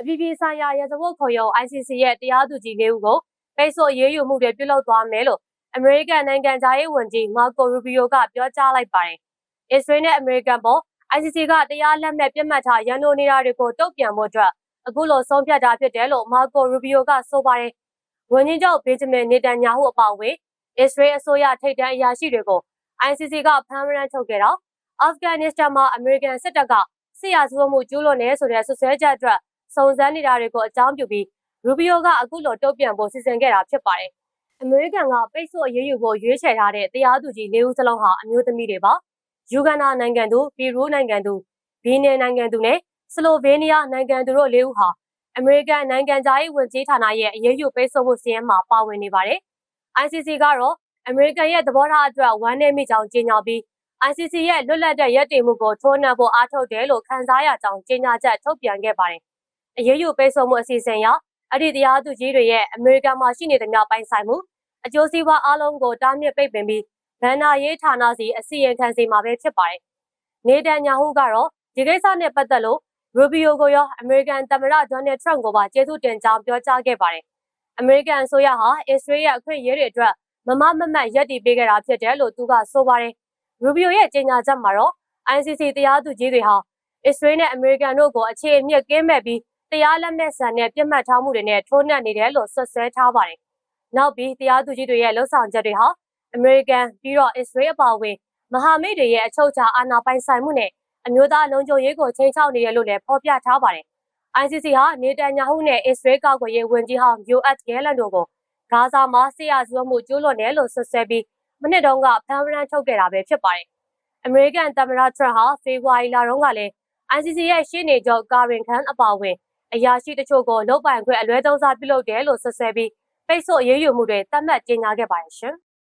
အပြည်ပြည်ဆိုင်ရာရာဇဝတ်ခုံရုံး ICC ရဲ့တရားသူကြီးလေးဦးကိုပိတ်ဆို့အရေးယူမှုတွေပြုလုပ်သွားမယ်လို့အမေရိကန်နိုင်ငံသားရေးဝန်ကြီးမာကိုရူဘီယိုကပြောကြားလိုက်ပါတယ်။အစ္စရေးနဲ့အမေရိကန်ပေါ် ICC ကတရားလက်မဲ့ပြစ်မှတ်ထားရန်လိုနေတာတွေကိုတုံ့ပြန်ဖို့အတွက်အခုလိုဆုံးဖြတ်တာဖြစ်တယ်လို့မာကိုရူဘီယိုကဆိုပါတယ်။ဝန်ကြီးချုပ်ဘေဂျမင်နေတန်ညာဟုအပါအဝင်အစ္စရေးအစိုးရထိပ်တန်းအရာရှိတွေကို ICC ကဖမ်းမရမ်းထုတ်ခဲ့တော့အာဖဂန်နစ္စတန်မှာအမေရိကန်စစ်တပ်ကစစ်ရာဇဝတ်မှုကျူးလွန်နေဆိုတဲ့ဆွဆွဲချက်အတွက် စုံစမ်းနေတာတွေကိုအကြောင်းပြုပြီးရူဘီယိုကအခုလိုတုံ့ပြန်ဖို့စီစဉ်ခဲ့တာဖြစ်ပါတယ်။အမေရိကန်ကပိတ်ဆို့အရေးယူဖို့ရွေးချယ်ထားတဲ့တရားသူကြီး၄ဦးစလုံးဟာအမျိုးသမီးတွေပါ။ယူဂန်ဒါနိုင်ငံသူပီရူးနိုင်ငံသူဘီနယ်နိုင်ငံသူနဲ့ဆလိုဗေးနီးယားနိုင်ငံသူတို့၄ဦးဟာအမေရိကန်နိုင်ငံသားရေးဝန်ကြီးဌာနရဲ့အရေးယူပိတ်ဆို့မှုစီးရင်မှာပါဝင်နေပါတယ်။ ICC ကတော့အမေရိကန်ရဲ့သဘောထားအတွက်ဝမ်းနည်းမိကြောင်းကြေညာပြီး ICC ရဲ့လွတ်လပ်တဲ့ရည်တည်မှုကိုထိုးနှက်ဖို့အားထုတ်တယ်လို့ခန်းစားရကြောင်းကြေညာချက်ထုတ်ပြန်ခဲ့ပါတယ်။ အရေးယူပိတ်ဆို့မှုအစီအစဉ်အရအဲ့ဒီတရားသူကြီးတွေရဲ့အမေရိကန်မှာရှိနေသမျှပိုင်ဆိုင်မှုအကျိုးစီးပွားအလုံးကိုတားမြစ်ပိတ်ပင်ပြီးဗန်နာရေးဌာနစီအစီရင်ခံစီမှာပဲဖြစ်ပါတယ်။နေတန်ညာဟုကတော့ဒီကိစ္စနဲ့ပတ်သက်လို့ရူဘီယိုကိုရောအမေရိကန်သမ္မတဒေါ်နယ်ထရန့်ကိုပါကျေးဇူးတင်ကြောင်းပြောကြားခဲ့ပါတယ်။အမေရိကန်အစိုးရဟာအစ္စရေးရဲ့အခွင့်အရေးတွေအတွက်မမမမတ်ရပ်တည်ပေးခဲ့တာဖြစ်တယ်လို့သူကဆိုပါတယ်။ရူဘီယိုရဲ့ကြေညာချက်မှာတော့ ICC တရားသူကြီးတွေဟာအစ္စရေးနဲ့အမေရိကန်တို့ကိုအခြေအမြစ်ကင်းမဲ့ပြီး တရားလက်မဲ့ဆန်တဲ့ပြစ်မှတ်ထားမှုတွေနဲ့ထိုးနှက်နေတယ်လို့ဆွဆွဲထားပါတယ်။နောက်ပြီးတရားသူကြီးတွေရဲ့လှုပ်ဆောင်ချက်တွေဟာအမေရိကန်ပြီးတော့အစ္စရေးအပါအဝင်မဟာမိတ်တွေရဲ့အချုပ်အခြာအာဏာပိုင်ဆိုင်မှုနဲ့အမျိုးသားလုံခြုံရေးကိုချိန်ချောက်နေတယ်လို့လည်းဖော်ပြထားပါတယ်။ ICC ဟာနေတန်ညာဟုနဲ့အစ္စရေးကောက်ွယ်ရေးဝန်ကြီးဟောင်း US ဂဲလန်တို့ကိုဂါဇာမှာဆီယာဇဝတ်မှုကျူးလွန်တယ်လို့ဆွဆွဲပြီးမနှစ်တုန်းကဖမ်းဝရမ်းထုတ်ခဲ့တာပဲဖြစ်ပါတယ်။အမေရိကန်သမ္မတထရန့်ဟာဖေဖော်ဝါရီလတုန်းကလည်း ICC ရဲ့ရှေ့နေချုပ်ကာရင်ခန်အပါအဝင် အရာရှိတချို့ကိုလုတ်ပိုင်ခွင့်အလွဲသုံးစားပြုလုပ်တယ်လို့ဆွဆွဲပြီးပိတ်ဆို့အရေးယူမှုတွေတတ်မှတ်ကြေညာခဲ့ပါတယ်ရှင်။